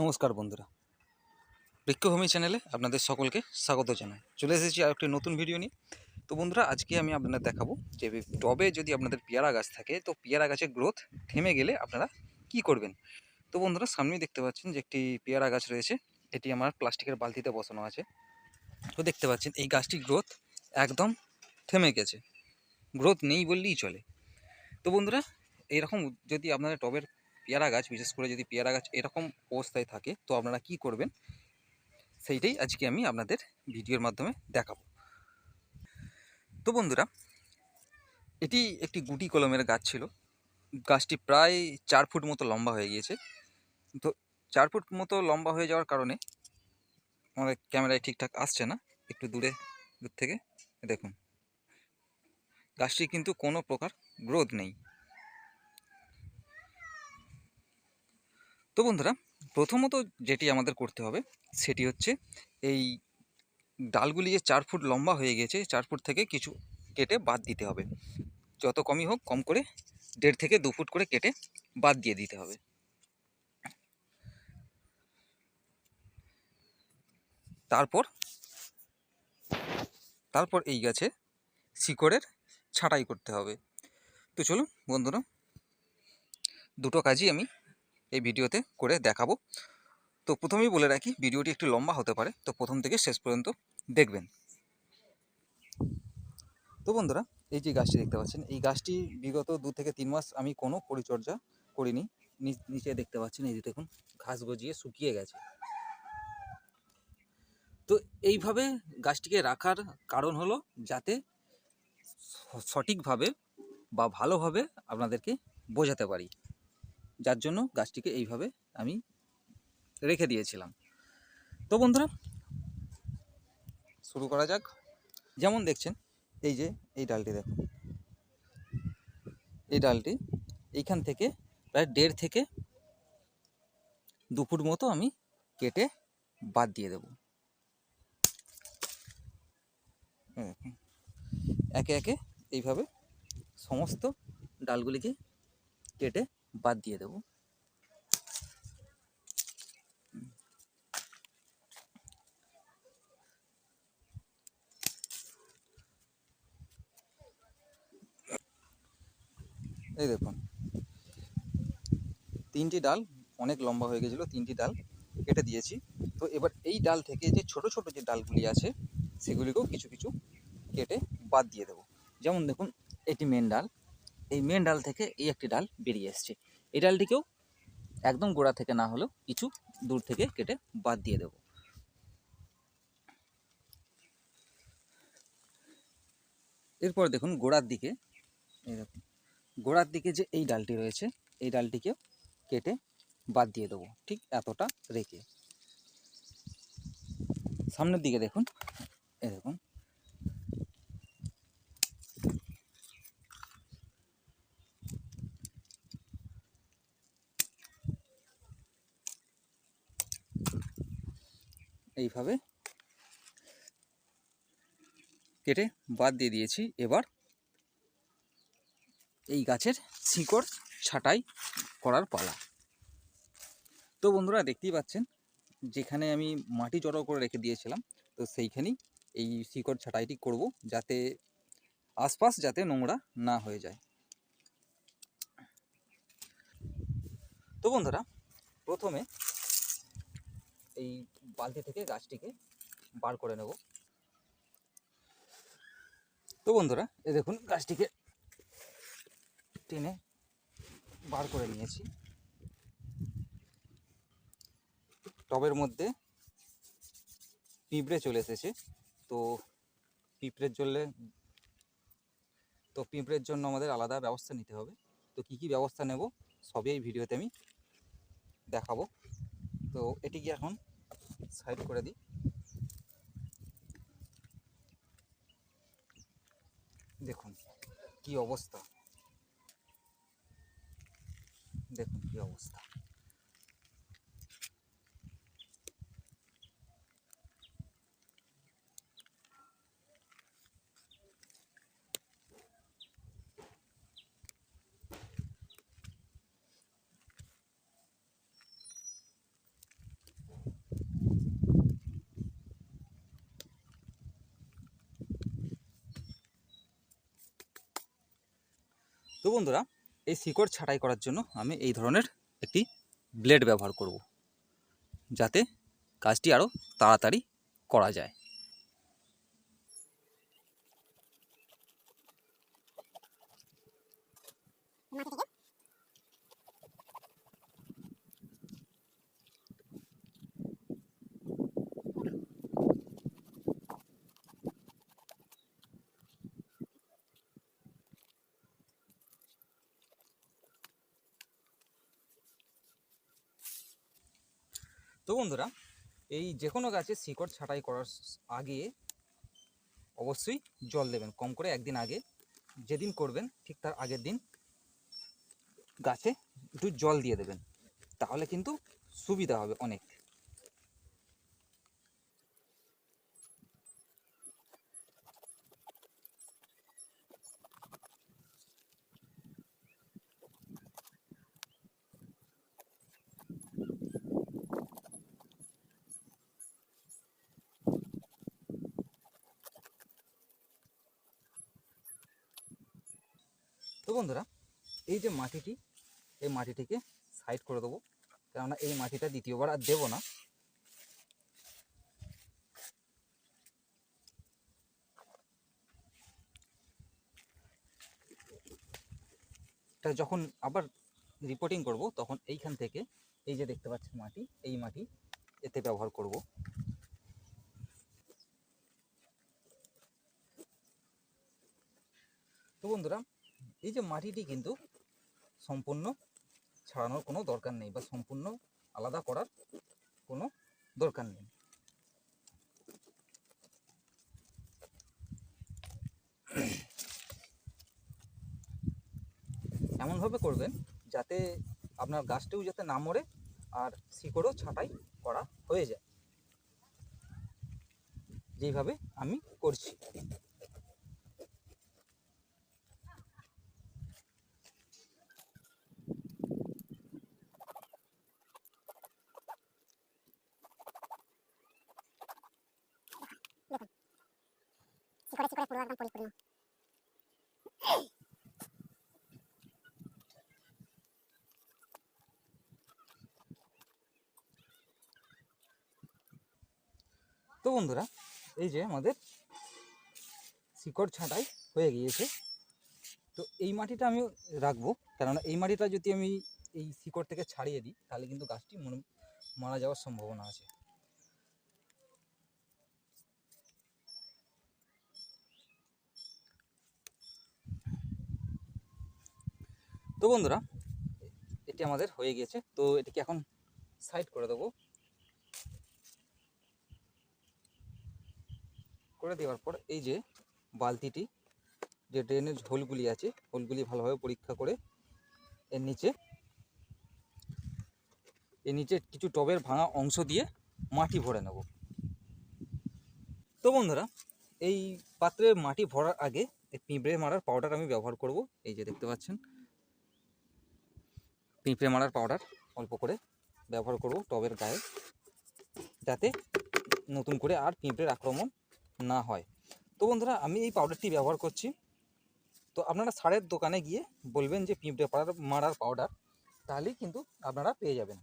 নমস্কার বন্ধুরা। বৃক্ষভূমি চ্যানেলে আপনাদের সকলকে স্বাগত জানাই। চলে এসেছি আর একটি নতুন ভিডিও নিয়ে। তো বন্ধুরা, আজকে আমি আপনাদের দেখাবো যে টবে যদি আপনাদের পেয়ারা গাছ থাকে, তো পেয়ারা গাছের গ্রোথ থেমে গেলে আপনারা কি করবেন? তো বন্ধুরা, সামনেই দেখতে পাচ্ছেন যে একটি পেয়ারা গাছ রয়েছে। এটি আমার প্লাস্টিকের বালতিতে বসানো আছে। তো দেখতে পাচ্ছেন, এই গাছটির গ্রোথ একদম থেমে গেছে। গ্রোথ নেই বললেই চলে। তো বন্ধুরা, এরকম যদি আপনাদের টবের পেয়ারা গাছ, বিশেষ করে যদি পেয়ারা গাছ এরকম অবস্থায় থাকে, তো আপনারা কি করবেন? সেইটাই আজকে আমি আপনাদের ভিডিওর মাধ্যমে দেখাবো। তো বন্ধুরা, এটি একটি গুটি কলমের গাছ ছিল। গাছটি প্রায় চার ফুট মতো লম্বা হয়ে গিয়েছে। তো চার ফুট মতো লম্বা হয়ে যাওয়ার কারণে আমাদের ক্যামেরায় ঠিকঠাক আসছে না। একটু দূরে, দূর থেকে দেখুন। গাছটি কিন্তু কোনো প্রকার গ্রোথ নেই। তো বন্ধুরা, প্রথমত যেটি আমাদের করতে হবে, সেটি হচ্ছে এই ডালগুলি যে চার ফুট লম্বা হয়ে গেছে, চার ফুট থেকে কিছু কেটে বাদ দিতে হবে। যত কমই হোক, কম করে দেড় থেকে দু ফুট করে কেটে বাদ দিয়ে দিতে হবে। তারপর তারপর এই গাছে শিকড়ের ছাঁটাই করতে হবে। তো চলুন বন্ধুরা, দুটো কাজই আমি এই ভিডিওতে করে দেখাবো। তো প্রথমেই বলে রাখি, ভিডিওটি একটু লম্বা হতে পারে। তো প্রথম থেকে শেষ পর্যন্ত দেখবেন। তো বন্ধুরা, এই যে গাছটি দেখতে পাচ্ছেন, এই গাছটি বিগত দু থেকে তিন মাস আমি কোনো পরিচর্যা করিনি। নিচে দেখতে পাচ্ছেন, এই যে দেখুন, ঘাস গজিয়ে শুকিয়ে গেছে। তো এইভাবে গাছটিকে রাখার কারণ হলো যাতে সঠিকভাবে বা ভালোভাবে আপনাদেরকে বোঝাতে পারি। যার জন্য গাছটিকে এইভাবে আমি রেখে দিয়েছিলাম। তো বন্ধুরা, শুরু করা যাক। যেমন দেখছেন, এই যে এই ডালটি দেখুন। এই ডালটি এইখান থেকে প্রায় দেড় থেকে দু ফুট মতো আমি কেটে বাদ দিয়ে দেব। একে একে এইভাবে সমস্ত ডালগুলিকে কেটে বাদ দিয়ে দেব। এই দেখুন, তিনটি ডাল অনেক লম্বা হয়ে গেছিল, তিনটি ডাল কেটে দিয়েছি। তো এবার এই ডাল থেকে যে ছোট ছোট যে ডালগুলি আছে, সেগুলিকেও কিছু কিছু কেটে বাদ দিয়ে দেবো। যেমন দেখুন, এটি মেন ডাল। এই মেন ডাল থেকে এই একটি ডাল বেরিয়ে এসছে। এই ডালটিকেও একদম গোড়া থেকে না হলেও কিছু দূর থেকে কেটে বাদ দিয়ে দেব। এরপর দেখুন গোড়ার দিকে দেখুন, গোড়ার দিকে যে এই ডালটি রয়েছে, এই ডালটিকেও কেটে বাদ দিয়ে দেবো, ঠিক এতটা রেখে। সামনের দিকে দেখুন, এই এইভাবে কেটে বাদ দিয়ে দিয়েছি। এবার এই গাছের শিকড় ছাঁটাই করার পালা। তো বন্ধুরা, দেখতেই পাচ্ছেন, যেখানে আমি মাটি জড়ো করে রেখে দিয়েছিলাম, তো সেইখানেই এই শিকড় ছাঁটাইটি করব যাতে আশপাশ যাতে নোংরা না হয়ে যায়। তো বন্ধুরা, প্রথমে এই বালতি থেকে গাছটিকে বার করে নেব। তো বন্ধুরা, এ দেখুন গাছটিকে টেনে বার করে নিয়েছি। টবের মধ্যে পিঁপড়ে চলে এসেছে। তো পিঁপড়ের জন্য, তো পিঁপড়ের জন্য আমাদের আলাদা ব্যবস্থা নিতে হবে। তো কি কি ব্যবস্থা নেব, সবই এই ভিডিওতে আমি দেখাবো। তো এটিকে এখন সাইড করে দিই। দেখুন কি অবস্থা। দেখুন কি অবস্থা। বন্ধুরা, এই শিকড় ছাঁটাই করার জন্য আমি এই ধরনের একটি ব্লেড ব্যবহার করব, যাতে কাজটি আরও তাড়াতাড়ি করা যায়। তো বন্ধুরা, এই যে কোনো গাছে শিকড় ছাঁটাই করার আগে অবশ্যই জল দেবেন। কম করে একদিন আগে, যেদিন করবেন, ঠিক তার আগের দিন গাছে একটু জল দিয়ে দেবেন। তাহলে কিন্তু সুবিধা হবে অনেক। বন্ধুরা, এই যে মাটিটি, এই মাটিটিকে সাইড করে দেবো। কেননা এই মাটিটা দ্বিতীয়বার আর দেবো না। যখন আবার রিপোর্টিং করব, তখন এইখান থেকে এই যে দেখতে পাচ্ছেন মাটি, এই মাটি এতে ব্যবহার করব। তো বন্ধুরা এই যে মাটিটি কিন্তু সম্পূর্ণ ছাড়ানোর কোনো দরকার নেই বা সম্পূর্ণ আলাদা করার কোনো দরকার নেই। এমনভাবে করবেন যাতে আপনার গাছটিও যাতে না মরে আর শিকড়ও ছাঁটাই করা হয়ে যায়। যেইভাবে আমি করছি। শিকড়ে শিকড়ে পুরো একদম পরিপূর্ণ তো বন্ধুরা, এই যে আমাদের শিকড় ছাঁটাই হয়ে গিয়েছে। তো এই মাটিটা আমি রাখব, কেননা এই মাটিটা যদি আমি এই শিকড় থেকে ছাড়িয়ে দিই, তাহলে কিন্তু গাছটি মারা যাওয়ার সম্ভাবনা আছে। তো বন্ধুরা, এটি আমাদের হয়ে গিয়েছে। তো এটিকে এখন সাইড করে দেবো। করে দেওয়ার পর এই যে বালতিটি, যে ড্রেনের হোলগুলি আছে হোলগুলি ভালোভাবে পরীক্ষা করে এর নিচে এর নিচে কিছু টবের ভাঙা অংশ দিয়ে মাটি ভরে নেব। তো বন্ধুরা, এই পাত্রে মাটি ভরার আগে এই পিঁপড়ে মারার পাউডার আমি ব্যবহার করব। এই যে দেখতে পাচ্ছেন পিঁপড়ে মারার পাউডার অল্প করে ব্যবহার করব টবের গায়ে, যাতে নতুন করে আর পিঁপড়ের আক্রমণ না হয়। তো বন্ধুরা, আমি এই পাউডারটি ব্যবহার করছি। তো আপনারা সারের দোকানে গিয়ে বলবেন যে পিঁপড়ে পাড়ার, মারার পাউডার তাহলেই কিন্তু আপনারা পেয়ে যাবেন।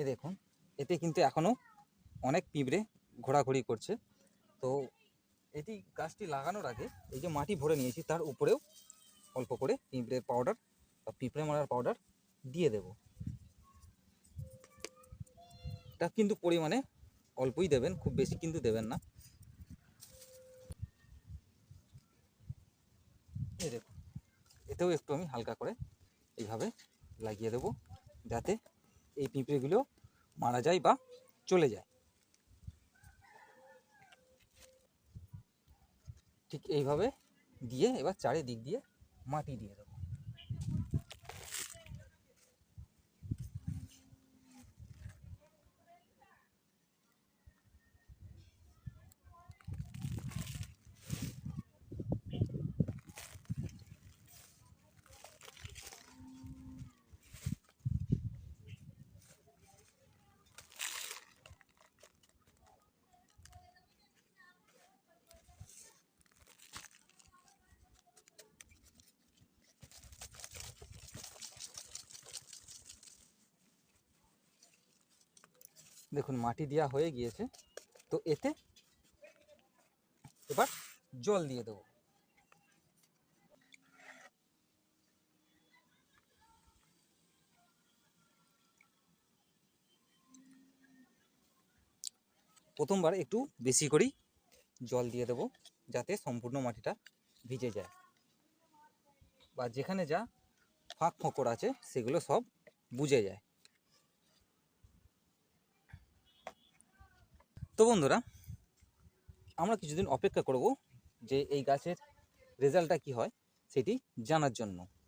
এ দেখুন, এতে কিন্তু এখনও অনেক পিঁপড়ে ঘোরাঘুরি করছে। তো এটি গাছটি লাগানোর আগে এই যে মাটি ভরে নিয়েছি, তার উপরেও অল্প করে পিঁপড়ের পাউডার বা পিঁপড়ে মারার পাউডার দিয়ে দেবো। এটা কিন্তু পরিমাণে অল্পই দেবেন, খুব বেশি কিন্তু দেবেন না। এই দেখুন, এতেও একটু আমি হালকা করে এইভাবে লাগিয়ে দেবো, যাতে এই পিঁপড়েগুলো মারা যায় বা চলে যায়। ঠিক এইভাবে দিয়ে এবার চারিদিক দিয়ে মাটি দিয়ে দেবো। দেখুন, মাটি দেওয়া হয়ে গিয়েছে। তো এতে এবার জল দিয়ে দেবো। প্রথমবার একটু বেশি করেই জল দিয়ে দেবো, যাতে সম্পূর্ণ মাটিটা ভিজে যায়। বা যেখানে যা ফাঁক ফোকর আছে, সেগুলো সব বুঝে যায়। তো বন্ধুরা, আমরা কিছুদিন অপেক্ষা করব যে এই গাছের রেজাল্টটা কি হয় সেটি জানার জন্য।